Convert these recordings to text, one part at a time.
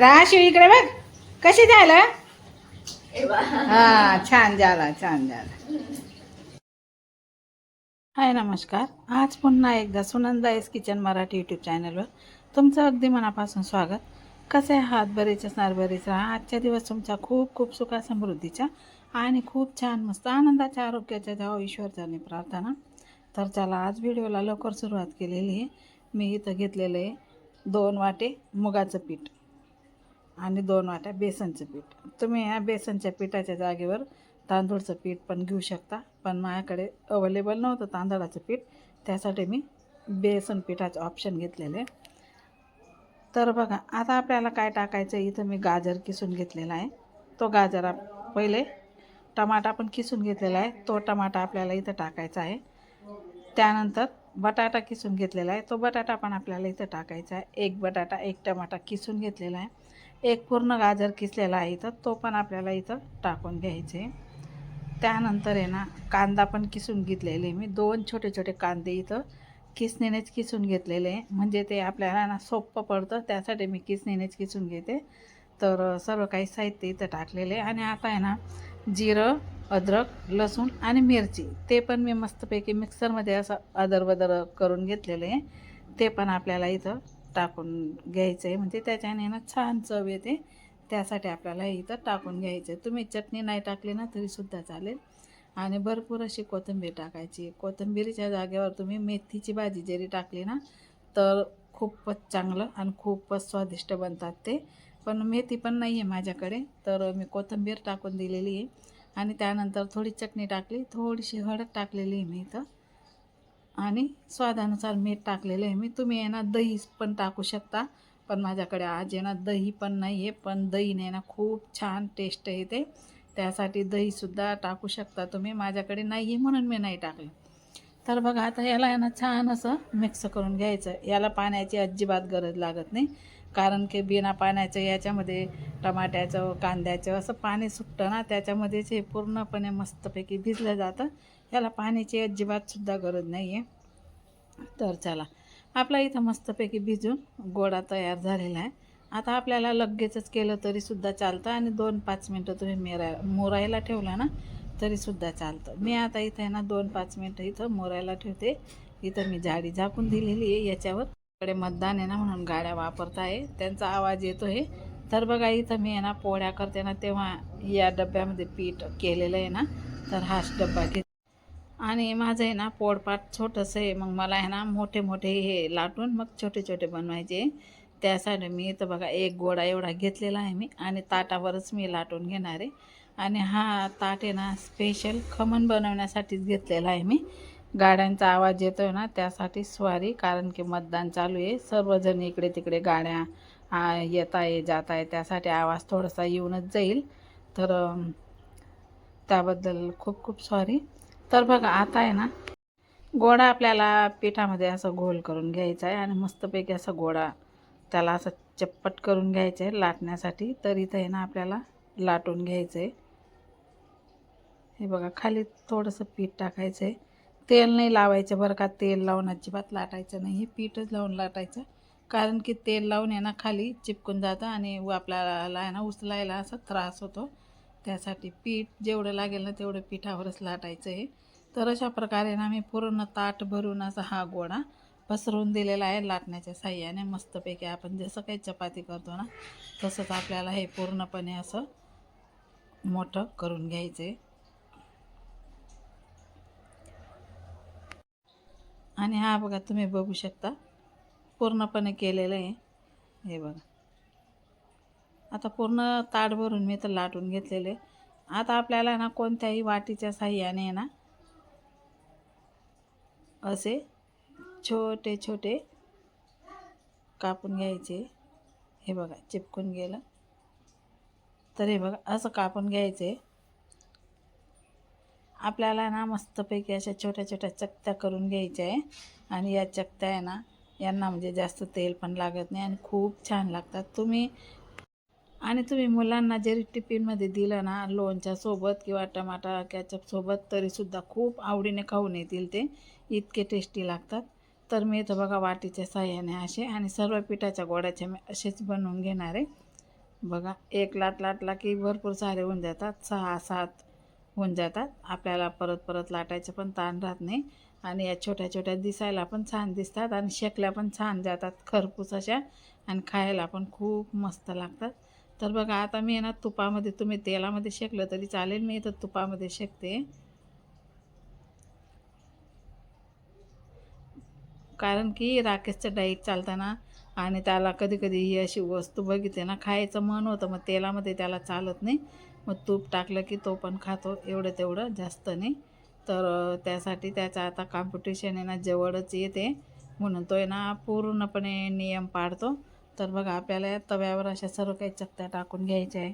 राशू इकडे बघ. कशी झालं. हा छान झाला छान झाला. हाय नमस्कार. आज पुन्हा एकदा Sunanda S kitchen Marathi YouTube चॅनलवर तुमचं अगदी मनापासून स्वागत. कसे आहात बरेच असणार बरेच? राहा आजच्या दिवस तुमचा खूप खूप सुखा समृद्धीच्या आणि खूप छान मस्त आनंदाच्या आरोग्याच्या द्यावं ईश्वरचाने प्रार्थना. तर चला आज व्हिडिओला लवकर सुरुवात केलेली आहे. मी इथं घेतलेलं आहे दोन वाटे मुगाचं पीठ. आणि दोन वाट्या बेसनचं पीठ. तुम्ही ह्या बेसनच्या पिठाच्या जागेवर तांदूळचं पीठ पण घेऊ शकता. पण माझ्याकडे अवेलेबल नव्हतं तांदळाचं पीठ. त्यासाठी मी बेसन पिठाचं ऑप्शन घेतलेले तर बघा आता आपल्याला काय टाकायचं आहे? इथं मी गाजर किसून घेतलेला आहे. तो गाजर आप पहिले टमाटा पण किसून घेतलेला आहे. तो टमाटा आपल्याला इथं टाकायचा आहे. त्यानंतर बटाटा किसून घेतलेला आहे. तो बटाटा पण आपल्याला इथं टाकायचा आहे. एक बटाटा एक टमाटा किसून घेतलेला आहे. एक पूर्ण गाजर किसलेला आहे इथं तो पण आपल्याला इथं टाकून घ्यायचे. त्यानंतर आहे ना कांदा पण किसून घेतलेले मी. दोन छोटे छोटे कांदे इथं किसणीनेच किसून घेतलेले. म्हणजे ते आपल्याला ना सोपं पडतं त्यासाठी मी किसणीनेच किसून घेते. तर सर्व काही साहित्य इथं टाकलेले. आणि आता आहे ना जिरं अद्रक लसूण आणि मिरची ते पण मी मस्तपैकी मिक्सरमध्ये असं अदरबदर करून घेतलेलं. आहे ते पण आपल्याला इथं टाकून घ्यायचं आहे म्हणजे त्याच्याने ना छान चव येते. त्यासाठी आपल्याला इथं टाकून घ्यायचं आहे तुम्ही चटणी नाही टाकली ना तरीसुद्धा चालेल. आणि भरपूर अशी कोथिंबीर टाकायची. कोथिंबीरीच्या जागेवर तुम्ही मेथीची भाजी जरी टाकली ना तर खूपच चांगलं आणि खूपच स्वादिष्ट बनतात ते. पण मेथी पण नाही आहे माझ्याकडे तर मी कोथिंबीर टाकून दिलेली आहे आणि त्यानंतर थोडी चटणी टाकली. थोडीशी हळद टाकलेली आहे मी इथं. आणि स्वादानुसार मीठ टाकलेलं आहे मी. तुम्ही आहे ना दही पण टाकू शकता. पण माझ्याकडे आज आहे ना दही पण नाही आहे पण दहीने ना खूप छान टेस्ट येते त्यासाठी दहीसुद्धा टाकू शकता तुम्ही. माझ्याकडे नाही आहे म्हणून मी नाही टाकलं. तर बघा आता याला आहे ना छान असं मिक्स करून घ्यायचं. याला पाण्याची अजिबात गरज लागत नाही. कारण की बिना पाण्याचं याच्यामध्ये टमाट्याचं कांद्याचं असं पाणी सुटतं ना त्याच्यामध्येच हे पूर्णपणे मस्तपैकी भिजलं जातं. याला पाण्याची अजिबातसुद्धा गरज नाही आहे तर चला आपला इथं मस्तपैकी भिजून गोडा तयार झालेला आहे. आता आपल्याला लगेचच केलं तरीसुद्धा चालतं आणि दोन पाच मिनटं तुम्ही मेरा मोरायला ठेवला ना तरीसुद्धा चालतं. मी आता इथं आहे ना दोन पाच मिनटं इथं मोरायला ठेवते. इथं मी झाडी झाकून दिलेली आहे याच्यावर. कडे मतदान आहे ना म्हणून गाड्या वापरत आहे त्यांचा आवाज येतो आहे तर बघा इथं मी आहे ना पोळ्या करते ना तेव्हा या डब्यामध्ये पीठ केलेलं आहे ना तर हाच डब्बा घेत. आणि माझं आहे ना पोळपाट छोटंसं आहे. मग मला आहे ना मोठे मोठे हे लाटून मग छोटे छोटे बनवायचे. त्यासाठी मी इथं बघा एक गोळा एवढा घेतलेला आहे मी. आणि ताटावरच मी लाटून घेणार आहे. आणि हा ताट आहे ना स्पेशल खमण बनवण्यासाठीच घेतलेला आहे मी. गाड्यांचा आवाज येतो ना त्यासाठी स्वारी कारण की मतदान चालू आहे. सर्वजण इकडे तिकडे गाड्या येत आहे जात आहे. त्यासाठी आवाज थोडासा येऊनच जाईल. तर त्याबद्दल खूप खूप सॉरी तर बघा आता आहे ना गोडा आपल्याला पिठामध्ये असं घोल करून घ्यायचा आहे आणि मस्तपैकी असा गोडा त्याला असं चप्पट करून घ्यायचं आहे लाटण्यासाठी. तर इथं आहे ना आपल्याला लाटून घ्यायचं आहे. हे बघा खाली थोडंसं पीठ टाकायचं आहे. तेल नाही लावायचं बरं का तेल लावून अजिबात लाटायचं नाही हे पीठच लावून लाटायचं. कारण की तेल लावून आहे ना खाली चिपकून जातं आणि व आपल्याला आहे ना उचलायला असा त्रास होतो. त्यासाठी पीठ जेवढं लागेल ना तेवढं पिठावरच लाटायचं आहे तर अशा प्रकारे ना मी पूर्ण ताट भरून असा हा गोळा पसरवून दिलेला आहे लाटण्याच्या साह्याने. मस्तपैकी आपण जसं काही चपाती करतो ना तसंच आपल्याला हे पूर्णपणे असं मोठं करून घ्यायचं आहे आणि हा बघा तुम्ही बघू शकता. पूर्णपणे केलेलं आहे. हे बघा. आता पूर्ण ताट भरून मी तर लाटून घेतलेले आता आपल्याला ना कोणत्याही वाटीच्या साह्याने ना असे छोटे छोटे कापून घ्यायचे. हे बघा चिपकून गेलं. तर हे बघा असं कापून घ्यायचे. आपल्याला ना मस्तपैकी अशा छोट्या छोट्या चकत्या करून घ्यायच्या आहे आणि या चकत्या आहे ना यांना म्हणजे जास्त तेल पण लागत नाही आणि खूप छान लागतात. तुम्ही आणि तुम्ही मुलांना जरी टिफिनमध्ये दिलं ना लोणच्या सोबत किंवा टमाटा कॅचअप सोबत तरीसुद्धा खूप आवडीने खाऊन येतील ते. इतके टेस्टी लागतात. तर मी इथं बघा वाटीच्या साह्याने असे आणि सर्व पिठाच्या गोड्याच्या मी असेच बनवून घेणार. आहे बघा एक लाट लाटला की भरपूर सारे होऊन जातात. सहा सात होऊन जातात. आपल्याला परत परत लाटायचं पण ताण राहत नाही. आणि या छोट्या छोट्या दिसायला पण छान दिसतात आणि शेकल्या पण छान जातात. खरपूस अशा आणि खायला पण खूप मस्त लागतात. तर बघा आता मी ना तुपामध्ये तुम्ही तेलामध्ये शेकलं तरी चालेल. मी इथं तुपामध्ये शेकते. कारण की राकेशचं डाईट चालताना आणि त्याला कधी कधी ही अशी वस्तू बघितली ना खायचं मन होतं मग तेलामध्ये त्याला चालत नाही. मग तूप टाकलं की तो पण खातो एवढं तेवढं जास्त नाही. तर त्यासाठी त्याचं आता कॉम्पिटिशन आहे ना जवळच येते. म्हणून तो आहे ना पूर्णपणे नियम पाळतो. तर बघा आपल्याला तव्यावर अशा सर्व काही चकत्या टाकून घ्यायच्या आहे.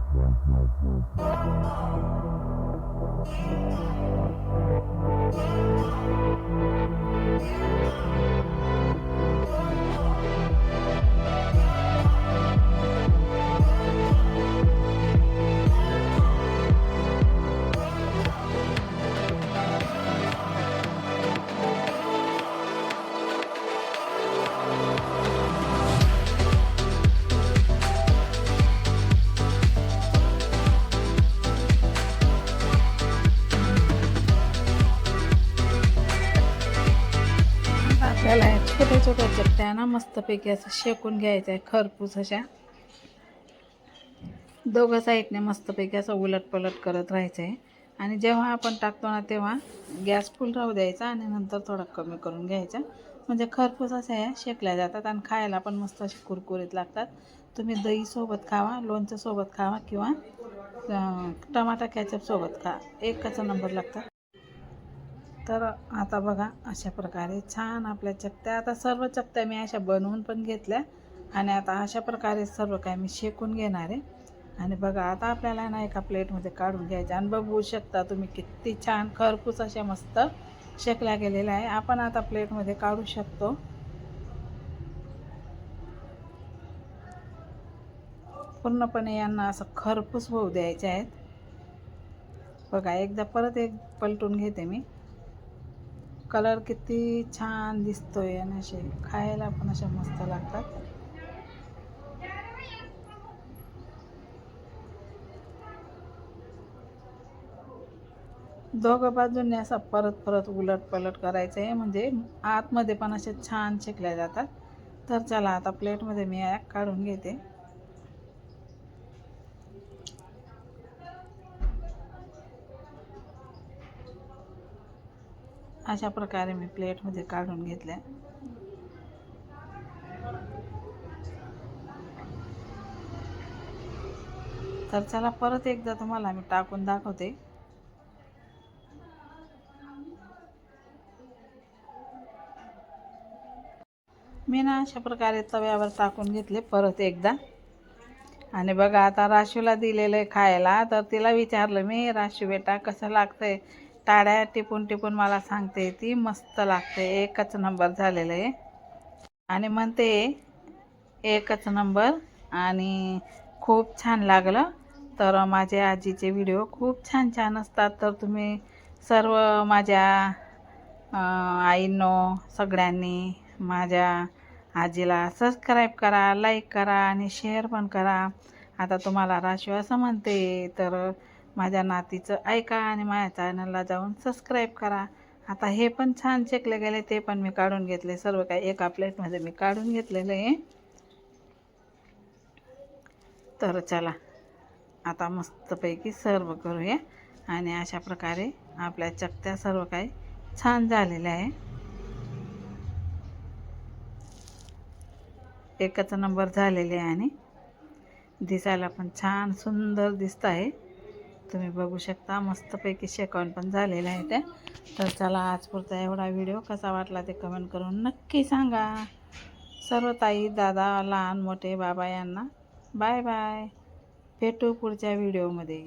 Thank you. छोट्या ना मस्तपैकी असं शेकून घ्यायचं आहे खरपूस अशा. दोघं साईडने मस्तपैकी असं उलट पलट करत राहायचं आहे आणि जेव्हा आपण टाकतो ना तेव्हा गॅस फुल राहू द्यायचा आणि नंतर थोडा कमी करून घ्यायचा. म्हणजे खरपूस अशा ह्या शेकल्या जातात आणि खायला पण मस्त असे कुरकुरीत लागतात. तुम्ही दहीसोबत खावा लोणच्यासोबत सोबत खावा किंवा टमाटा कॅचअपसोबत खा. एकच नंबर लागतात. तर आता बघा अशा प्रकारे छान आपल्या चकत्या आता सर्व चकत्या मी अशा बनवून पण घेतल्या आणि आता अशा प्रकारे सर्व काय मी शेकून घेणार आहे. आणि बघा आता आपल्याला ना एका प्लेटमध्ये काढून घ्यायचं आणि बघू शकता तुम्ही किती छान खरपूस अशा मस्त शेकल्या गेलेल्या आहे. आपण आता प्लेटमध्ये काढू शकतो. पूर्णपणे यांना असं खरपूस होऊ द्यायचे आहेत. बघा एकदा परत एक पलटून घेते मी. कलर किती छान दिसतोय आणि असे खायला पण अशा मस्त लागतात. दोघं बाजूने असं परत परत उलट पलट करायचं आहे म्हणजे आतमध्ये पण असे छान शेकल्या जातात. तर चला आता प्लेटमध्ये मी काढून घेते. अशा प्रकारे मी प्लेटमध्ये काढून घेतल्या. तर चला परत एकदा तुम्हाला मी टाकून दाखवते. मी ना अशा प्रकारे तव्यावर टाकून घेतले परत एकदा. आणि बघा आता राशूला दिलेलं आहे खायला तर तिला विचारलं मी राशू बेटा कसं लागतंय? टाळ्या टिपून टिपून मला सांगते ती मस्त लागते. एकच नंबर झालेलं आहे. आणि म्हणते एकच नंबर आणि खूप छान लागलं. तर माझे आजीचे व्हिडिओ खूप छान छान असतात. तर तुम्ही सर्व माझ्या आईनो सगळ्यांनी माझ्या आजीला सबस्क्राईब करा लाईक करा आणि शेअर पण करा. आता तुम्हाला राशी असं म्हणते तर माझ्या नातीचं ऐका आणि माझ्या चॅनलला जाऊन सबस्क्राईब करा. आता हे पण छान शेकले गेले ते पण मी काढून घेतले. सर्व काही एका प्लेटमध्ये मी काढून घेतलेलं आहे. तर चला आता मस्तपैकी सर्व करूया. आणि अशा प्रकारे आपल्या चकत्या सर्व काही छान झालेल्या आहे. एकच नंबर झालेले आहे आणि दिसायला पण छान सुंदर दिसत आहे. तुम्ही बघू शकता मस्तपैकी शेकावून पण झालेलं आहे त्या तर चला आजपुरता एवढा व्हिडिओ कसा वाटला ते कमेंट करून नक्की सांगा. सर्व ताई दादा लहान मोठे बाबा यांना बाय बाय भेटू पुढच्या व्हिडिओमध्ये.